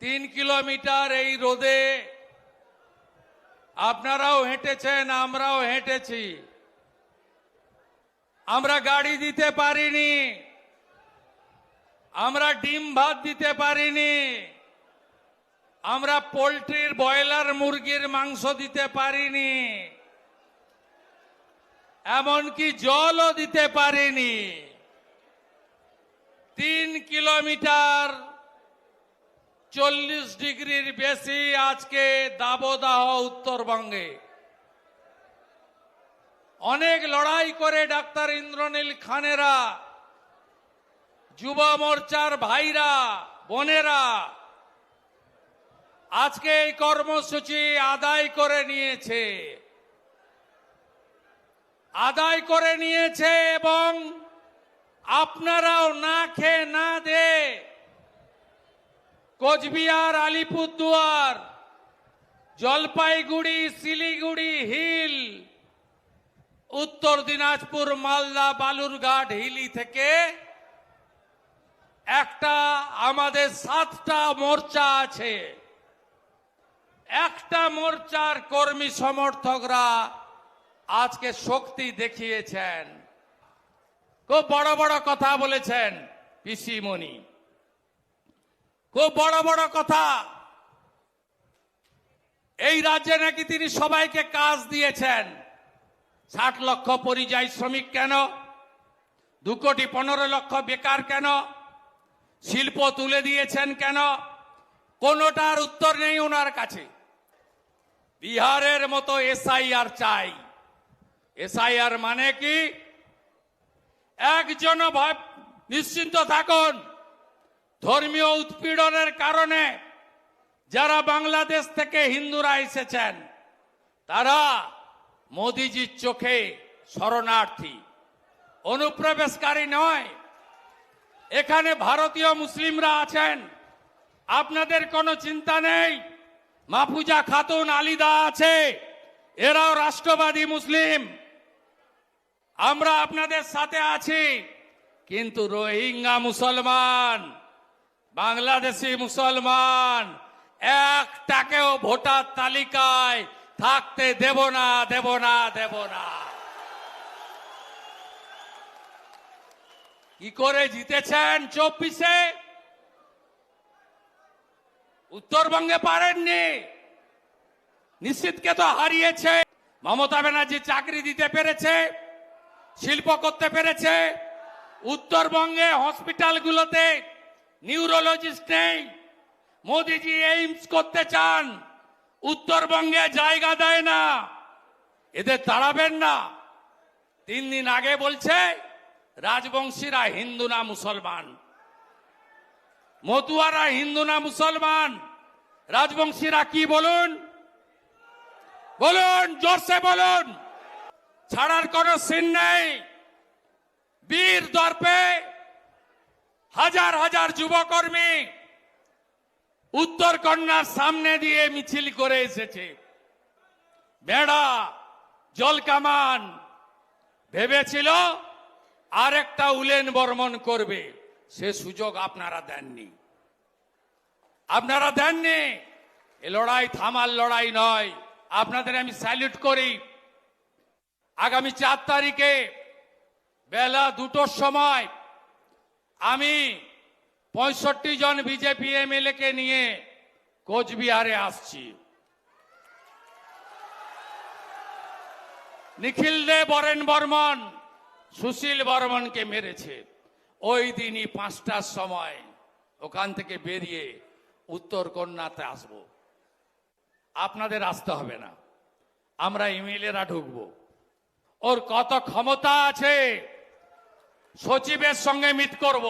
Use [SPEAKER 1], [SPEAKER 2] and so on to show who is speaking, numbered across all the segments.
[SPEAKER 1] তিন কিলোমিটার এই রোদে আপনারাও হেঁটেছেন, আমরাও হেঁটেছি। আমরা গাড়ি দিতে পারিনি। আমরা ডিম ভাত দিতে পারিনি। আমরা পোলট্রির, ব্রয়লার মুরগির মাংস দিতে পারিনি। এমনকি জলও দিতে পারিনি। তিন কিলোমিটার চল্লিশ ডিগ্রির বেশি আজকে দাবদাহ উত্তরবঙ্গে। অনেক লড়াই করে ডাক্তার ইন্দ্রনীল খানেরা, যুব মোর্চার ভাইরা, বোনেরা, আজকে এই কর্মসূচি আদায় করে নিয়েছে। আদায় করে নিয়েছে এবং আপনারাও না খেয়ে না দে কোচবিহার, আলিপুরদুয়ার, জলপাইগুড়ি, শিলিগুড়ি, হিল, উত্তর দিনাজপুর, মালদা, বালুরঘাট, হিলি থেকে একটা আমাদের সাতটা মোর্চা আছে। একটা মোর্চার কর্মী সমর্থকরা আজকে শক্তি দেখিয়েছেন। খুব বড় বড় কথা বলেছেন পিসিমণি। খুব বড় বড় কথা। এই রাজ্যে নাকি তিনি সবাইকে কাজ দিয়েছেন। ষাট লক্ষ পরিযায়ী শ্রমিক কেন? দু কোটি পনেরো লক্ষ বেকার কেন? শিল্প তুলে দিয়েছেন কেন? কোনোটার উত্তর নেই ওনার কাছে। বিহারের মতো এসআইআর চাই। এসআইআর মানে কি? একজন নিশ্চিন্ত থাকুন। ধর্মীয় উৎপীড়নের কারণে যারা বাংলাদেশ থেকে হিন্দুরা এসেছেন, তারা মোদিজির চোখে শরণার্থী। অনুপ্রবেশকারী নয়। এখানে ভারতীয় মুসলিমরা আছেন। আপনাদের কোনো চিন্তা নেই? মাহফুজা খাতুন, আলিদা আছে। এরাও রাষ্ট্রবাদী মুসলিম। আমরা আপনাদের সাথে আছি, কিন্তু রোহিঙ্গা মুসলমান। বাংলাদেশি মুসলমান একটাকেও ভোটার তালিকায় থাকতে দেব না দেব না দেব না। কি করে জিতেছেন চব্বিশে? উত্তরবঙ্গে পারেননি। নিশ্চিতকে তো হারিয়েছে। মমতা ব্যানার্জি চাকরি দিতে পেরেছে, শিল্প করতে পেরেছে। উত্তরবঙ্গে হসপিটালগুলোতে নিউরোলজিস্ট নেই। মোদিজি এইমস করতে চান। উত্তরবঙ্গে জায়গা দেয় না। এদের তাড়াবেন না। তিন দিন আগে বলছে, রাজবংশীরা হিন্দু না মুসলমান। মতুয়ারা হিন্দু না মুসলমান। রাজবংশীরা কি বলুন? বলুন, জোরসে বলুন। ছাড়ার কোনো সিন নেই। বীর দর্পে হাজার হাজার যুবকর্মী উত্তর কন্যার সামনে দিয়ে মিছিল করে এসেছে। বেড়া জলকামান ভেবেছিল আর একটা উলেন বর্মন করবে। সে সুযোগ আপনারা দেননি। আপনারা দেননি? এ লড়াই থামার লড়াই নয়। আপনাদের আমি স্যালিউট করি। আগামী চার তারিখে বেলা দুটোর সময় আমি পঁয়ষট্টি জন বিজেপি এমএলএ কে নিয়ে কোচবিহারে আসছি। নিখিল দে, বরেন বর্মন, সুশীল বর্মনকে মেরেছে। ওই দিনই পাঁচটার সময় ওখান থেকে বেরিয়ে উত্তর কন্যাতে আসব। আপনাদের আসতে হবে না। আমরা ইমেলেরা ঢুকবো। ওর কত ক্ষমতা আছে সচিবের সঙ্গে মিট করব।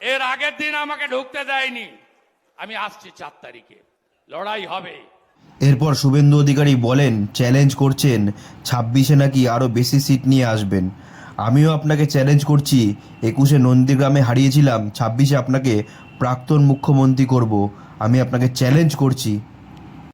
[SPEAKER 1] এর আগের দিন আমাকে ঢুকতে দেয়নি। আমি আসছি চার তারিখে। লড়াই হবে।
[SPEAKER 2] এরপর শুভেন্দু অধিকারী বলেন চ্যালেঞ্জ করছেন। ছাব্বিশে নাকি আরও বেশি সিট নিয়ে আসবেন। আমিও আপনাকে চ্যালেঞ্জ করছি। একুশে নন্দীগ্রামে হারিয়েছিলাম। ছাব্বিশে আপনাকে প্রাক্তন মুখ্যমন্ত্রী করব। আমি আপনাকে চ্যালেঞ্জ করছি।